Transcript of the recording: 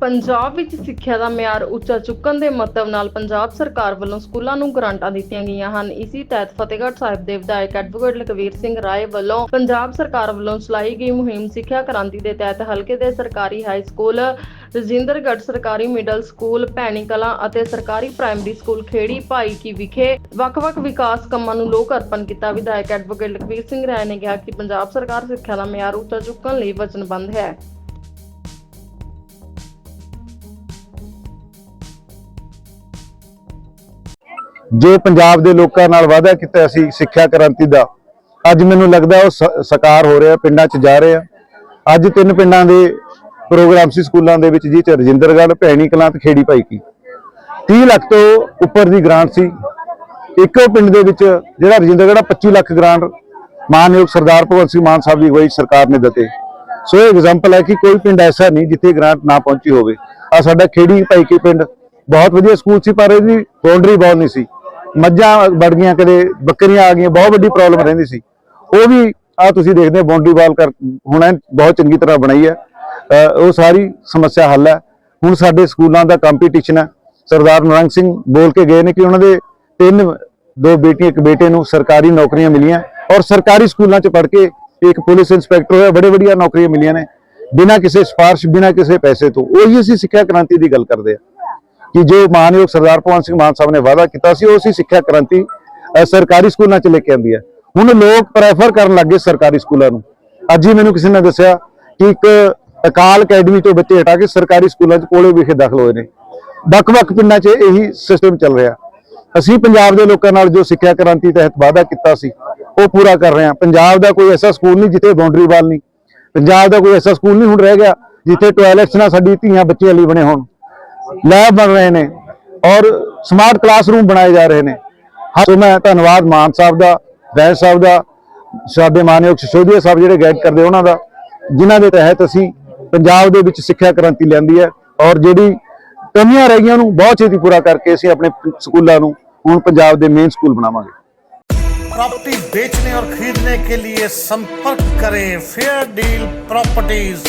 ਪੰਜਾਬ ਵਿੱਚ ਸਿੱਖਿਆ ਦਾ ਮਿਆਰ ਉੱਚਾ ਚੁੱਕਣ ਦੇ ਮਤਲਬ ਨਾਲ ਪੰਜਾਬ ਸਰਕਾਰ ਵੱਲੋਂ ਸਕੂਲਾਂ ਨੂੰ ਗ੍ਰਾਂਟਾਂ ਦਿੱਤੀਆਂ ਗਈਆਂ ਹਨ। ਇਸੇ ਤਹਿਤ ਫਤਿਹਗੜ੍ਹ ਸਾਹਿਬ ਦੇ ਵਿਧਾਇਕ ਐਡਵੋਕੇਟ ਲਖਵੀਰ ਸਿੰਘ ਰਾਏ ਵੱਲੋਂ ਪੰਜਾਬ ਸਰਕਾਰ ਵੱਲੋਂ ਚਲਾਈ ਗਈ ਮੁਹਿੰਮ ਸਿੱਖਿਆ ਕ੍ਰਾਂਤੀ ਦੇ ਤਹਿਤ ਹਲਕੇ ਦੇ ਸਰਕਾਰੀ ਹਾਈ ਸਕੂਲ, ਰਜਿੰਦਰਗੜ੍ਹ ਸਰਕਾਰੀ ਮਿਡਲ ਸਕੂਲ, ਭੈਣੀ ਕਲਾਂ ਅਤੇ ਸਰਕਾਰੀ ਪ੍ਰਾਇਮਰੀ ਸਕੂਲ ਖੇੜੀ ਭਾਈ ਕੀ ਵਿਖੇ ਵੱਖ-ਵੱਖ ਵਿਕਾਸ ਕੰਮਾਂ ਨੂੰ ਲੋਕ ਅਰਪਣ ਕੀਤਾ। ਵਿਧਾਇਕ ਐਡਵੋਕੇਟ ਲਖਵੀਰ ਸਿੰਘ ਰਾਏ ਨੇ ਕਿਹਾ ਕਿ ਪੰਜਾਬ ਸਰਕਾਰ ਸਿੱਖਿਆ ਦਾ ਮਿਆਰ ਉੱਚਾ ਚੁੱਕਣ ਲਈ ਵਚਨਬੱਧ ਹੈ। ਜੇ ਪੰਜਾਬ ਦੇ ਲੋਕਾਂ ਨਾਲ ਵਾਅਦਾ ਕੀਤਾ ਸੀ ਸਿੱਖਿਆ ਕ੍ਰਾਂਤੀ ਦਾ ਅੱਜ ਮੈਨੂੰ ਲੱਗਦਾ ਉਹ ਸ- ਸਾਕਾਰ ਹੋ ਰਿਹਾ ਪਿੰਡਾਂ 'ਚ ਜਾ ਰਿਹਾ ਅੱਜ ਤਿੰਨ ਪਿੰਡਾਂ ਦੇ ਪ੍ਰੋਗਰਾਮ ਸੀ ਸਕੂਲਾਂ ਦੇ ਵਿੱਚ ਜੀ ਚ ਰਜਿੰਦਰਗੜ੍ਹ ਭੈਣੀ ਕਲਾਂ ਤੇ ਖੇੜੀ ਭਾਈ ਕੀ। 30 ਲੱਖ ਤੋਂ ਉੱਪਰ ਦੀ ਗ੍ਰਾਂਟ ਸੀ। ਇੱਕੋ ਪਿੰਡ ਦੇ ਵਿੱਚ ਜਿਹੜਾ ਰਜਿੰਦਰਗੜ੍ਹ ਆ, 25 ਲੱਖ ਗ੍ਰਾਂਟ ਮਾਨਯੋਗ ਸਰਦਾਰ ਭਗਵੰਤ ਸਿੰਘ ਮਾਨ ਸਾਹਿਬ ਦੀ ਅਗਵਾਈ ਸਰਕਾਰ ਨੇ ਦਿੱਤੇ। ਸੋ ਇਹ ਐਗਜ਼ਾਮਪਲ ਹੈ ਕਿ ਕੋਈ ਪਿੰਡ ਐਸਾ ਨਹੀਂ ਜਿੱਥੇ ਗ੍ਰਾਂਟ ਨਾ ਪਹੁੰਚੀ ਹੋਵੇ। ਆ ਸਾਡਾ ਖੇੜੀ ਭਾਈ ਕੀ ਪਿੰਡ ਬਹੁਤ ਵਧੀਆ ਸਕੂਲ ਸੀ ਪਰ ਇਹਦੀ ਬਾਉਂਡਰੀ ਬਹੁਤ ਨਹੀਂ ਸੀ। ਮੱਝਾਂ ਵੜ ਗਈਆਂ, ਕਦੇ ਬੱਕਰੀਆਂ ਆ ਗਈਆਂ, ਬਹੁਤ ਵੱਡੀ ਪ੍ਰੋਬਲਮ ਰਹਿੰਦੀ ਸੀ। ਉਹ ਵੀ ਆ ਤੁਸੀਂ ਦੇਖਦੇ ਹੋ ਬਾਉਂਡਰੀ ਵਾਲ ਕਰ ਹੁਣ ਐਨ ਬਹੁਤ ਚੰਗੀ ਤਰ੍ਹਾਂ ਬਣਾਈ ਹੈ। ਉਹ ਸਾਰੀ ਸਮੱਸਿਆ ਹੱਲ ਹੈ। ਹੁਣ ਸਾਡੇ ਸਕੂਲਾਂ ਦਾ ਕੰਪੀਟੀਸ਼ਨ ਹੈ। ਸਰਦਾਰ ਨਰੰਗ ਸਿੰਘ ਬੋਲ ਕੇ ਗਏ ਨੇ ਕਿ ਉਹਨਾਂ ਦੇ ਤਿੰਨ, ਦੋ ਬੇਟੀਆਂ, ਇੱਕ ਬੇਟੇ ਨੂੰ ਸਰਕਾਰੀ ਨੌਕਰੀਆਂ ਮਿਲੀਆਂ। ਔਰ ਸਰਕਾਰੀ ਸਕੂਲਾਂ 'ਚ ਪੜ੍ਹ ਕੇ ਇੱਕ ਪੁਲਿਸ ਇੰਸਪੈਕਟਰ ਹੋਇਆ, ਬੜੇ ਵਧੀਆ ਨੌਕਰੀਆਂ ਮਿਲੀਆਂ ਨੇ। ਬਿਨਾਂ ਕਿਸੇ ਸਿਫਾਰਿਸ਼, ਬਿਨਾਂ ਕਿਸੇ ਪੈਸੇ ਤੋਂ। ਉਹੀ ਅਸੀਂ ਸਿੱਖਿਆ ਕ੍ਰਾਂਤੀ ਦੀ ਗੱਲ ਕਰਦੇ ਆ ਕਿ ਜੋ ਮਾਨਯੋਗ ਸਰਦਾਰ ਭਗਵੰਤ ਸਿੰਘ ਮਾਨ ਸਾਹਿਬ ਨੇ ਵਾਅਦਾ ਕੀਤਾ ਸੀ, ਉਹ ਸੀ ਸਿੱਖਿਆ ਕ੍ਰਾਂਤੀ ਸਰਕਾਰੀ ਸਕੂਲਾਂ 'ਚ ਲੈ ਕੇ ਆਂਦੀ ਹੈ। ਹੁਣ ਲੋਕ ਪ੍ਰੈਫਰ ਕਰਨ ਲੱਗੇ ਸਰਕਾਰੀ ਸਕੂਲਾਂ ਨੂੰ। ਅੱਜ ਹੀ ਮੈਨੂੰ ਕਿਸੇ ਨੇ ਦੱਸਿਆ ਕਿ ਇੱਕ ਅਕਾਲ ਅਕੈਡਮੀ ਤੋਂ ਬੱਚੇ ਹਟਾ ਕੇ ਸਰਕਾਰੀ ਸਕੂਲਾਂ 'ਚ ਕੋਲੇ ਵਿਖੇ ਦਾਖਲ ਹੋਏ ਨੇ। ਵੱਖ-ਵੱਖ ਪਿੰਡਾਂ 'ਚ ਇਹੀ ਸਿਸਟਮ ਚੱਲ ਰਿਹਾ। ਅਸੀਂ ਪੰਜਾਬ ਦੇ ਲੋਕਾਂ ਨਾਲ ਜੋ ਸਿੱਖਿਆ ਕ੍ਰਾਂਤੀ ਤਹਿਤ ਵਾਅਦਾ ਕੀਤਾ ਸੀ, ਉਹ ਪੂਰਾ ਕਰ ਰਹੇ ਹਾਂ। ਪੰਜਾਬ ਦਾ ਕੋਈ ਐਸਾ ਸਕੂਲ ਨਹੀਂ ਜਿੱਥੇ ਬਾਉਂਡਰੀ ਵਾਲ ਨਹੀਂ। ਪੰਜਾਬ ਦਾ ਕੋਈ ਐਸਾ ਸਕੂਲ ਨਹੀਂ ਹੁਣ ਰਹਿ ਗਿਆ, ਜਿੱਥੇ ਟਾਇਲਟਸ ਨਾਲ ਸਾਡੀ ਧੀਆਂ ਬੱਚਿਆਂ ਲਈ ਬਣੇ ਹੋਣ। ਲੈਬ ਬਣ ਰਹੇ ਨੇ ਔਰ ਸਮਾਰਟ ਕਲਾਸਰੂਮ ਬਣਾਏ ਜਾ ਰਹੇ ਨੇ ਹਾਂ, ਸੋ ਮੈਂ ਧੰਨਵਾਦ ਮਾਨ ਸਾਹਿਬ ਦਾ ਵੈਦ ਸਾਹਿਬ ਦਾ ਸਾਡੇ ਮਾਨਯੋਗ ਸਿਸੋਦੀਆ ਸਾਹਿਬ ਜਿਹੜੇ ਗਾਈਡ ਕਰਦੇ ਉਹਨਾਂ ਦਾ ਜਿਨ੍ਹਾਂ ਦੇ ਤਹਿਤ ਅਸੀਂ ਪੰਜਾਬ ਦੇ ਵਿੱਚ ਸਿੱਖਿਆ ਕ੍ਰਾਂਤੀ ਲਿਆਂਦੀ ਹੈ ਔਰ ਜਿਹੜੀ ਕਮੀਆਂ ਰਹਿ ਗਈਆਂ ਉਹਨੂੰ ਬਹੁਤ ਛੇਤੀ ਪੂਰਾ ਕਰਕੇ ਅਸੀਂ ਆਪਣੇ ਸਕੂਲਾਂ ਨੂੰ ਹੁਣ ਪੰਜਾਬ ਦੇ ਮੇਨ ਸਕੂਲ ਬਣਾਵਾਂਗੇ प्रॉपर्टी बेचने और खरीदने के लिए संपर्क करें फेयर डील प्रॉपर्टीज